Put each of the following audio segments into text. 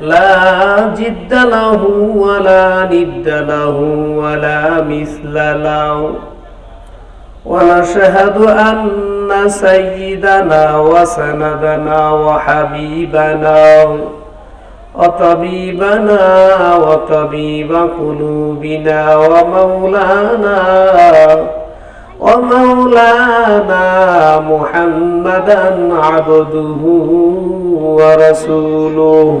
لا جد له ولا ند له ولا مثل له ونشهد أن سيدنا وسندنا وحبيبنا وطبيبنا وطبيب قلوبنا ومولانا ومولانا محمدا عبده ورسوله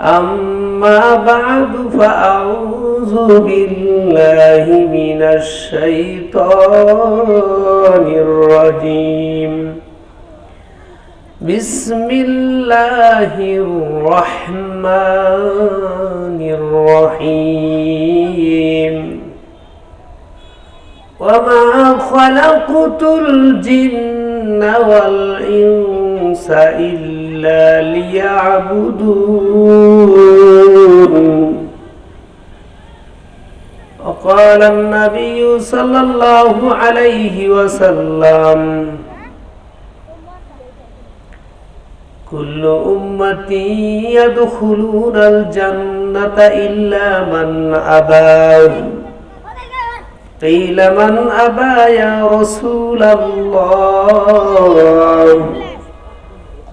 أما بعد فأعوذ بالله من الشيطان الرجيم. بسم الله الرحمن الرحيم. وما خلقت الجن والإنس إلا ليعبدون وقال النبي صلى الله عليه وسلم كل أمتي يدخلون الجنة إلا من أبى قيل من أبى يا رسول الله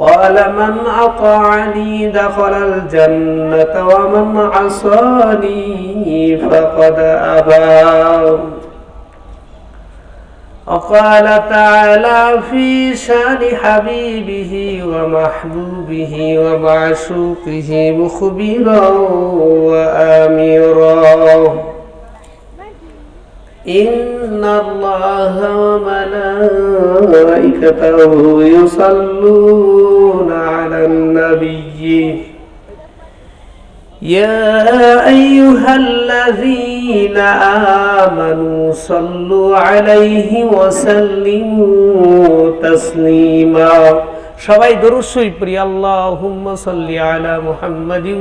قال من أطاعني دخل الجنة ومن عصاني فقد أبى. وقال تعالى في شان حبيبه ومحبوبه ومعشوقه مخبرا وآمرا. إن الله وملائكته يصلون على النبي يا أيها الذين آمنوا صلوا عليه وسلموا تسليما সবাই দরুদ শরীফ পড়ি আল্লাহুম্মা সাল্লি আলা মুহাম্মাদিন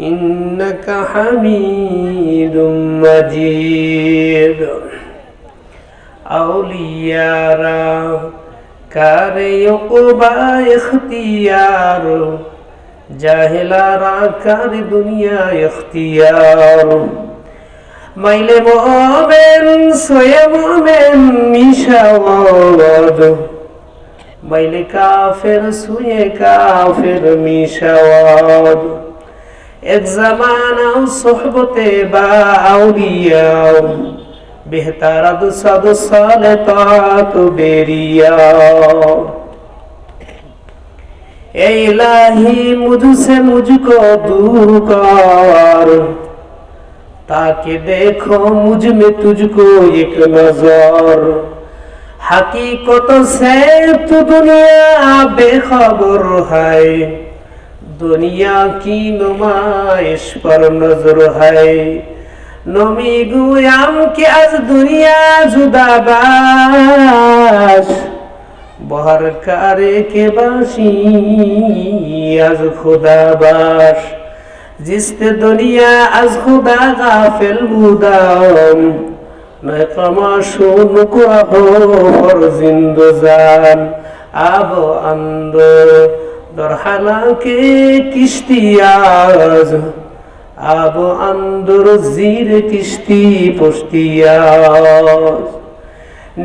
إنك حميد مجيد أوليارا কারে ইকবা ইখতিয়ার জাহেলারা কার দুনিয়া ইখতিয়ার মাইলে মোমেন সোয়ে মোমেন মিশাওয়াদ মাইলে কাফের সুয়ে কাফের মিশাওয়াদ এক জামানা সোহবতে বা আউলিয়াও বেহতারাদ সদ সলে তাত বেরিয়াও। এ ইলাহি মুঝসে মুঝকো দূর কর তাকে দেখো মুঝ মে তুঝকো এক নজর। হাকিকত সে তু দুনিয়া বেখবর হয়। দুনিয়া কি নমাইশ পর নজর হায়। নমি গুয়াম কি আজ দুনিয়া জুদাবাস বহার কারে কে বাসি আজ খুদা খুদাবাস। জিসতে দুনিয়া আজ খুদা গাফেল মুদাম নয় কমাশুন কুয়াহ ফর জিন্দু জান। আব আন্দো আন্দর দরহালাকে কিস্তিয়াজ আব আন্দর জির কিস্তি পস্তিয়াজ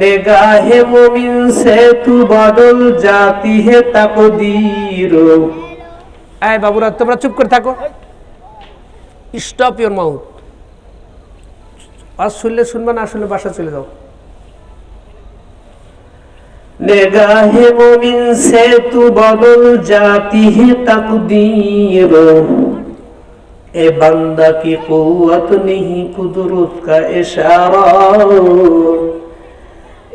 নেগাহে মুমিন সে তু বদল জাতি হে তাকদীর। এই বাবুরা, তোমরা চুপ করে থাকো। স্টপ ইওর মাউথ আজ শুনলে শুনবে, না শুনলে বাসা চলে যাও। نگاہ مومن سے تو بدل جاتی ہے تقدیر اے بندہ کی قوت نہیں قدرت کا اشارہ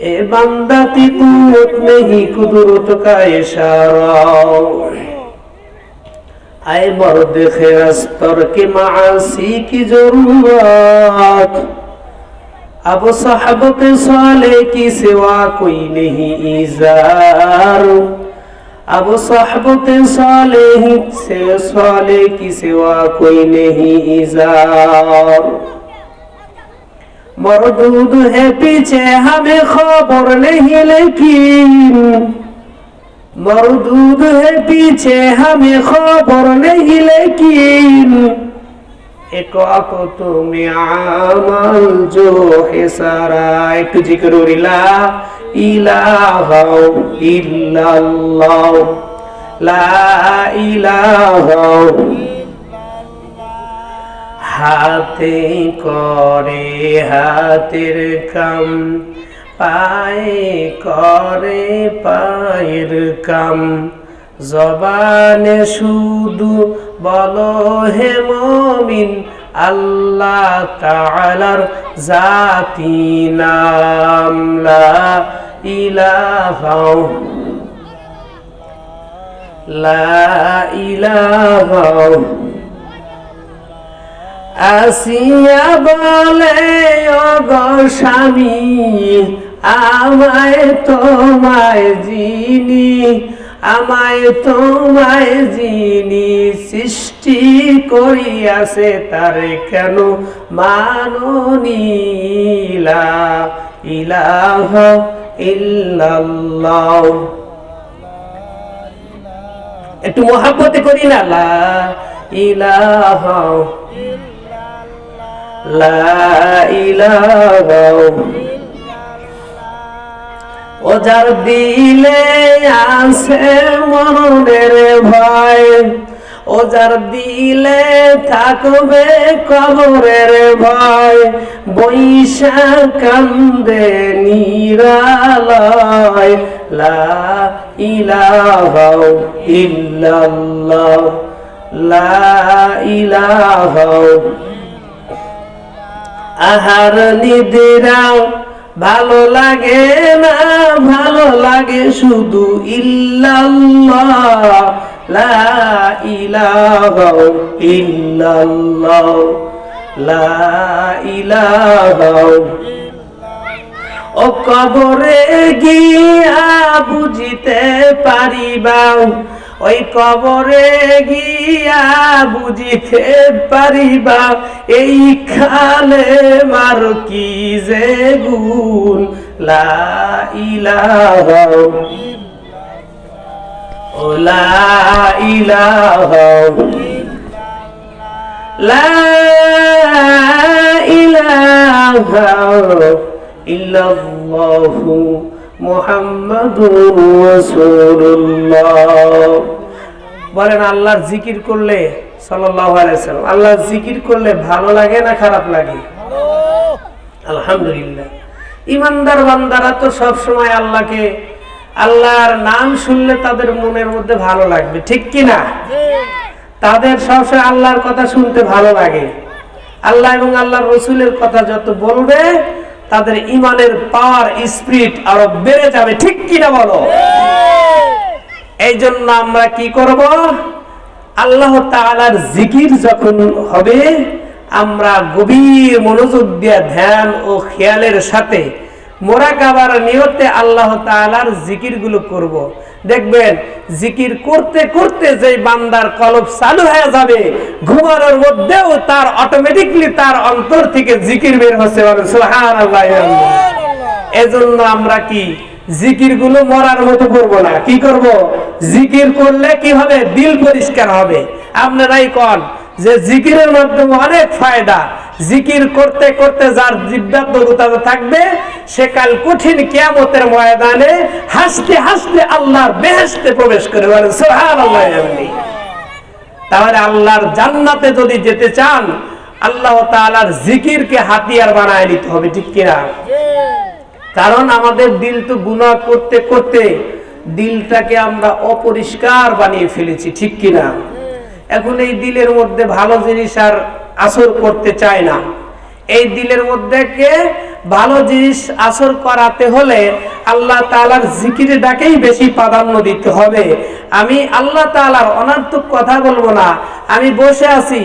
এ বান্দা কি কুরত নেহি কুদরত কা ইশারা আয় মর্দ খেরাস্তর কি মাসি কি জরুরত अब साहबत साले की सिवा कोई नहीं इजार अब साहबत साले ही से साले की सिवा कोई नहीं इजार मरदूद है पीछे हमें खबर नहीं लेकिन मरदूद है पीछे हमें खबर नहीं लेकिन একক তুমি আমাল জো হে হেসারা একটু জিকরুরিলা ইলাহা ইল্লাল্লাহ। লা ইলাহা হাতে করে হাতের কাম, পায়ে করে পায়ের কাম। জবানে শুধু বলো হে মমিন, আল্লাহ তাআলার জাতি নাম লা লা আসিয়া বলে অগো স্বামী, আমায় তোমায় জিনি আমায় তোমায় যিনি সৃষ্টি করিয়াছে, তারে কেন মাননীলা ইলাহ ইল্লাল্লাহ। একটু মহাব্বতে করি না? লা ইলাহ লা ইলাহা ও যার দিলে আছে মনের ভয়, ও যার দিলে থাকবে কবরের ভয় বৈশা কান্দে নিরালয়, লা ইলাহা ইল্লাল্লাহ, লা ইলাহা। আহার নিদিরাও ভালো লাগে না, ভালো লাগে শুধু ইল্লাল্লাহ, লা ইলাহা ইল্লাল্লাহ, লা ইলাহা ও কবরে গিয়া বুঝিতে পারিবা ওই কবরে গিয়া বুঝিতে পারিবা, এই খালে মার কি যে গুণ? লা ইলাহা ও লা ইলাহা লা ইলাহা ইল্লাল্লাহু বলেন, আল্লাহর জিকির করলে, সাল্লাল্লাহু আলাইহি সাল্লাম আল্লাহর জিকির করলে ভালো লাগে না খারাপ লাগে? আলহামদুলিল্লাহ। ইমানদার বান্দারা তো সব সময় আল্লাহকে, আল্লাহর নাম শুনলে তাদের মনের মধ্যে ভালো লাগবে, ঠিক কি না? তাদের সবসময় আল্লাহর কথা শুনতে ভালো লাগে। আল্লাহ এবং আল্লাহর রসুলের কথা যত বলবে তাদের ইমানের পার স্পিরিট আরও বেড়ে যাবে ঠিক কিনা বলো? এই জন্য আমরা কি করব? আল্লাহ তালার জিকির যখন হবে আমরা গভীর মনোযোগ দিয়ে ধ্যান ও খেয়ালের সাথে মোরাকাবার নিয়তে আল্লাহ তালার জিকিরগুলো করব। দেখবেন জিকির করতে করতে যে বান্দার কলব চালু হয়ে যাবে ঘুমানোর মধ্যেও তার অটোমেটিকলি তার অন্তর থেকে জিকির বের হচ্ছে এজন্য আমরা কি জিকিরগুলো মরার মতো করব না। কি করব? জিকির করলে কি হবে? দিল পরিষ্কার হবে। আপনারাই কন যে জিকিরের মাধ্যমে অনেক ফায়দা। জিকির করতে করতে যার জিব্বা দরুতাজা থাকবে, সে কাল কঠিন কিয়ামতের ময়দানে হাসতে হাসতে আল্লাহর বেহেশতে প্রবেশ করে বলেন আমিন তাহলে আল্লাহর জান্নাতে যদি যেতে চান, আল্লাহ তাআলার জিকিরকে হাতিয়ার বানায় নিতে হবে, ঠিক কিনা? কারণ আমাদের দিল তো গুনাহ করতে করতে দিলটাকে আমরা অপরিষ্কার বানিয়ে ফেলেছি, ঠিক কিনা? এখন এই দিলের মধ্যে ভালো জিনিস আর আসর করতে চায় না। এই দিলের মধ্যে কে? ভালো জিনিস আসর করাতে হলে আল্লাহ তাআলার জিকির ডাকেই বেশি প্রাধান্য দিতে হবে। আমি আল্লাহ তাআলার অনার্থক কথা বলব না। আমি বসে আছি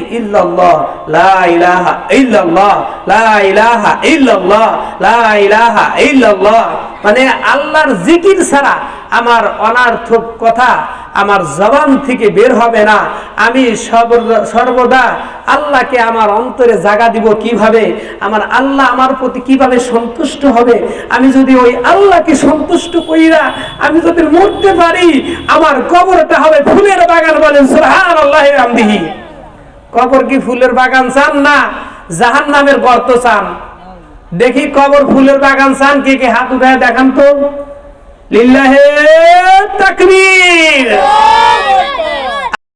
মানে আল্লাহর জিকির ছাড়া আমার অনার্থক কথা আমার জবান থেকে বের হবে না। আমি সর্ব- সর্বদা আল্লাহকে আমার অন্তরে জাগা দিব কীভাবে? আমার আল্লাহ আমার প্রতি কীভাবে সন্তুষ্ট হবে? আমি যদি ওই আল্লাহকে সন্তুষ্ট কইরা আমি যদি মরতে পারি, আমার কবরটা হবে ফুলের বাগান বলেন সুবহান আল্লাহ আমদিহি কবর কি ফুলের বাগান চান না? জাহান নামের গর্ত চান। দেখি কবর ফুলের বাগান চান, কে কে হাত উঠায় দেখান তো। لله التكبير